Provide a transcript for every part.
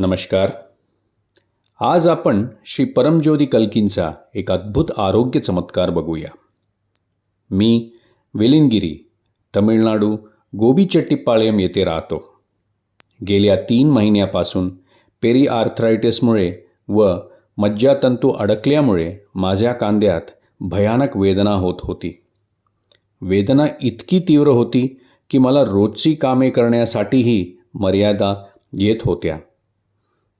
नमस्कार. आज आपण श्री परमज्योती कल्कींचा एक अद्भुत आरोग्य चमत्कार बघूया. मी वेलिनगिरी तमिळनाडू गोबीचेट्टीपाळयम येथे राहतो. गेल्या तीन महिन्यापासून पेरी आर्थरायटिसमुळे व मज्जातंतू अडकल्यामुळे माझ्या कांद्यात भयानक वेदना होत होती. वेदना इतकी तीव्र होती की मला रोजची कामे करण्यासाठीही मर्यादा येत होत्या.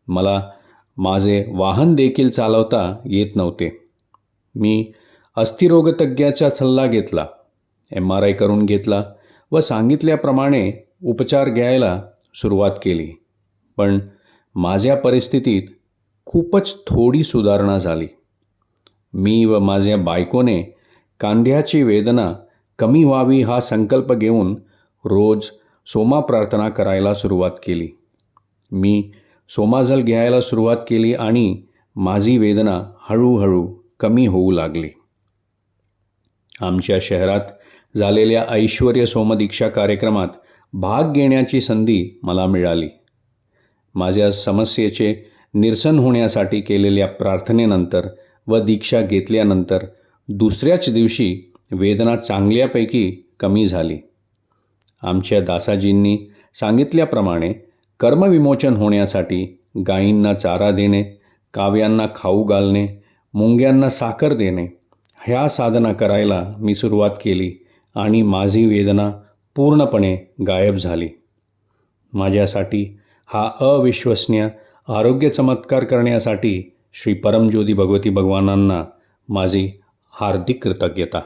मला माझे वाहन देखील चालवता येत नव्हते. मी अस्थिरोगतज्ञाचा सल्ला घेतला एम आर आय करून घेतला व सांगितल्याप्रमाणे उपचार घ्यायला सुरुवात केली. पण माझ्या परिस्थितीत खूपच थोडी सुधारणा झाली. मी व माझ्या बायकोने कांद्याची वेदना कमी व्हावी हा संकल्प घेऊन रोज सोमा प्रार्थना करायला सुरुवात केली. मी सोमाझल घ्यायला सुरुवात केली आणि माझी वेदना हळूहळू कमी होऊ लागली. आमच्या शहरात झालेल्या ऐश्वर्य सोमदीक्षा कार्यक्रमात भाग घेण्याची संधी मला मिळाली. माझ्या समस्येचे निरसन होण्यासाठी केलेल्या प्रार्थनेनंतर व दीक्षा घेतल्यानंतर दुसऱ्याच दिवशी वेदना चांगल्यापैकी कमी झाली. आमच्या दासाजींनी सांगितल्याप्रमाणे कर्मविमोचन होण्यासाठी गायींना चारा देणे काव्यांना खाऊ घालणे मुंग्यांना साखर देणे ह्या साधना करायला मी सुरुवात केली आणि माझी वेदना पूर्णपणे गायब झाली. माझ्यासाठी हा अविश्वसनीय आरोग्य चमत्कार करण्यासाठी श्री परमज्योती भगवती भगवानांना माझी हार्दिक कृतज्ञता.